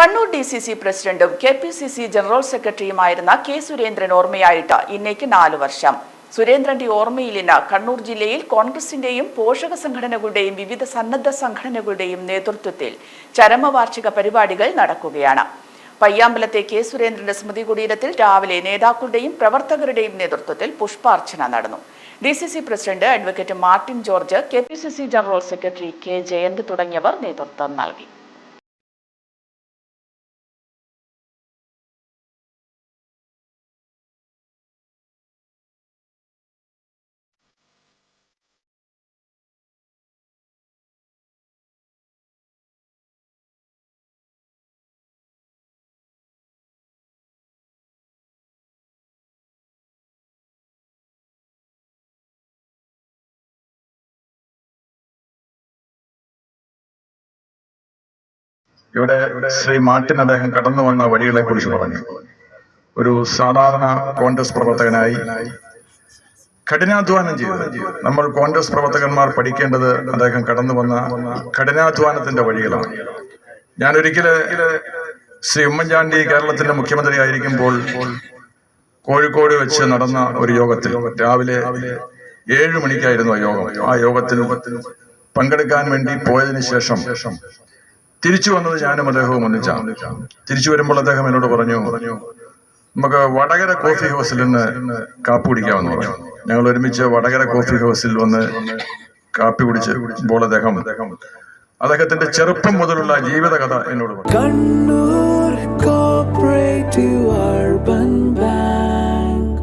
Kannur D C C പ്രസിഡന്റും K P C C general സെക്രട്ടറിയുമായിരുന്ന K Surendran ഓർമ്മയായിട്ട് ഇന്നേക്ക് നാലു വർഷം. സുരേന്ദ്രന്റെ ഓർമ്മയിൽ ഇന്ന് കണ്ണൂർ ജില്ലയിൽ കോൺഗ്രസിന്റെയും പോഷക സംഘടനകളുടെയും വിവിധ സന്നദ്ധ സംഘടനകളുടെയും നേതൃത്വത്തിൽ ചരമവാർഷിക പരിപാടികൾ നടക്കുകയാണ്. പയ്യാമ്പലത്തെ കെ സുരേന്ദ്രന്റെ സ്മൃതി കുടീരത്തിൽ രാവിലെ നേതാക്കളുടെയും പ്രവർത്തകരുടെയും നേതൃത്വത്തിൽ പുഷ്പാർച്ചന നടന്നു. D C C president advocate Martin George K P C C general secretary K Jayanth തുടങ്ങിയവർ നേതൃത്വം നൽകി. ഇവിടെ ശ്രീ മാർട്ടിൻ അദ്ദേഹം കടന്നു വന്ന വഴികളെ കുറിച്ച് പറഞ്ഞു. ഒരു സാധാരണ കോൺഗ്രസ് പ്രവർത്തകനായി കഠിനാധ്വാനം ചെയ്തു. നമ്മൾ കോൺഗ്രസ് പ്രവർത്തകന്മാർ പഠിക്കേണ്ടത് അദ്ദേഹം കടന്നു വന്ന കഠിനാധ്വാനത്തിന്റെ വഴികളാണ്. ഞാൻ ഒരിക്കൽ ശ്രീ ഉമ്മൻചാണ്ടി കേരളത്തിന്റെ മുഖ്യമന്ത്രി ആയിരിക്കുമ്പോൾ കോഴിക്കോട് വെച്ച് നടന്ന ഒരു യോഗത്തിൽ രാവിലെ ഏഴു മണിക്കായിരുന്നു ആ യോഗം. ആ യോഗത്തിന് പങ്കെടുക്കാൻ വേണ്ടി പോയതിനു ശേഷം തിരിച്ചു വന്നത് ഞാനും അദ്ദേഹവും ഒന്നിച്ചാണ് തിരിച്ചു വരുമ്പോൾ അദ്ദേഹം എന്നോട് പറഞ്ഞു നമുക്ക് വടകര കോഫി ഹൗസിൽ നിന്ന് കാപ്പി കുടിക്കാമെന്ന് പറഞ്ഞു. ഞങ്ങൾ ഒരുമിച്ച് വടകര കോഫി ഹൗസിൽ വന്ന് കാപ്പി കുടിച്ച് കുടിച്ചപ്പോൾ അദ്ദേഹം അദ്ദേഹത്തിന്റെ ചെറുപ്പം മുതലുള്ള ജീവിതകഥ എന്നോട് പറഞ്ഞു.